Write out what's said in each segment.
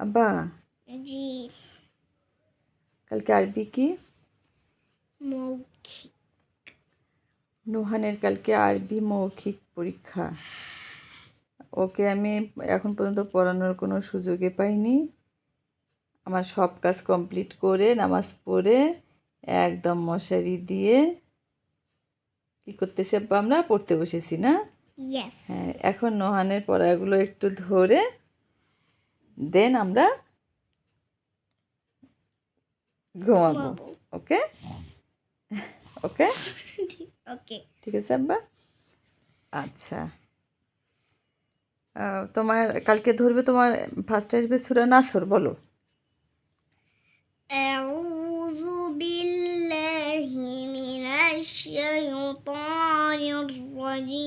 আব্বা জি কালকে আরবি কি মৌখিক নুহানের কালকে আরবি মৌখিক পরীক্ষা ওকে আমি এখন পর্যন্ত পড়ানোর কোনো সুযোগে পাইনি। আমার সব কাজ কমপ্লিট করে নামাজ পড়ে একদম মশারি দিয়ে কি করতেছি আব্বা আমরা? পড়তে বসেছি না? হ্যাঁ এখন নোহানের পড়াগুলো একটু ধরে দেন আমরা ঘুমাবো ঘুমাবো। ওকে ওকে ওকে ঠিক আছে আব্বা আচ্ছা আহ, তোমার কালকে ধরবে তোমার ফার্স্ট আসবে সুরা নাসর বলো أعوذ بالله من الشيطان الرجيم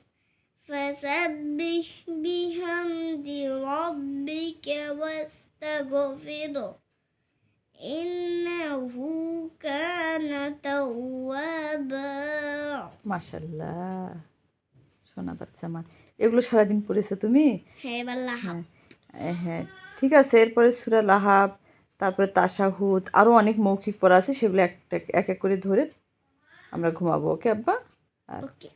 ربك واستغفره إنه كان توابا মাশাল্লাহ সোনা বাচ্চা আমার এগুলো সারাদিন পড়েছো তুমি হ্যাঁ বাল্লাহ হ্যাঁ এ, হ্যাঁ ঠিক আছে এরপরে সুরা লাহাব তারপরে তাশাহুদ আরও অনেক মৌখিক পড়া আছে সেগুলো একটা এক এক করে ধরে আমরা ঘুমাবো ওকে আব্বা আচ্ছা ওকে